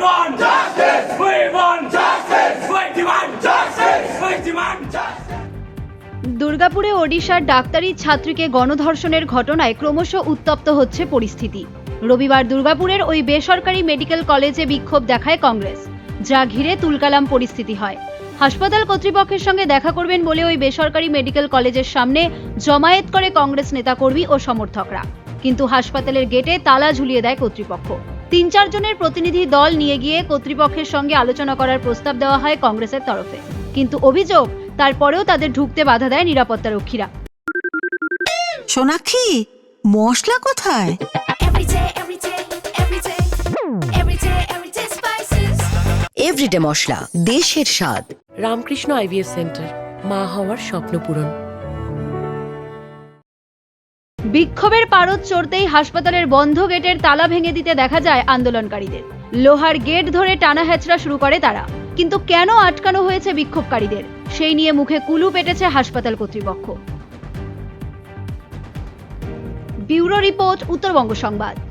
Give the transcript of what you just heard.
want justice. We want justice. We demand justice. We demand justice. দুর্গাপুরে ওডিশার ডাক্তারি ছাত্রীকে গণধর্ষণের ঘটনায় ক্রমশ উত্তপ্ত হচ্ছে পরিস্থিতি রবিবার দুর্গাপুরের ওই বেসরকারি মেডিকেল কলেজে বিক্ষোভ দেখায় কংগ্রেস, যা ঘিরে তুলকালাম পরিস্থিতি হয় হাসপাতাল কর্তৃপক্ষের সঙ্গে দেখা করবেন বলে ওই বেসরকারি মেডিকেল কলেজের সামনে জমায়েত করে কংগ্রেস নেতাকর্মী ও সমর্থকরা কিন্তু হাসপাতালের গেটে তালা ঝুলিয়ে দেয় কর্তৃপক্ষ তিন চারজনের প্রতিনিধি দল নিয়ে গিয়ে কর্তৃপক্ষের সঙ্গে আলোচনা করার প্রস্তাব দেওয়া হয় কংগ্রেসের তরফে। কিন্তু অভিযোগ তারপরেও তাদের ঢুকতে বাধা দেয় নিরাপত্তা রক্ষীরা সোনাক্ষী মশলা কোথায়? Every day, every day, every day, every day, every day spices. Everyday মশলা দেশের স্বাদ। রামকৃষ্ণ আইভিএফ সেন্টার মা হওয়ার স্বপ্ন পূরণ। বিক্ষোভের পারদ চড়তেই হাসপাতালের বন্ধ গেটের তালা ভেঙে দিতে দেখা যায় আন্দোলনকারীদের। লোহার গেট ধরে টানা হেঁচড়া শুরু করে তারা। কিন্তু কেন আটকানো হয়েছে বিক্ষোভকারীদের? সেই নিয়ে মুখে কুলু পেটেছে হাসপাতাল কর্তৃপক্ষ। ব্যুরো রিপোর্ট, উত্তরবঙ্গ সংবাদ।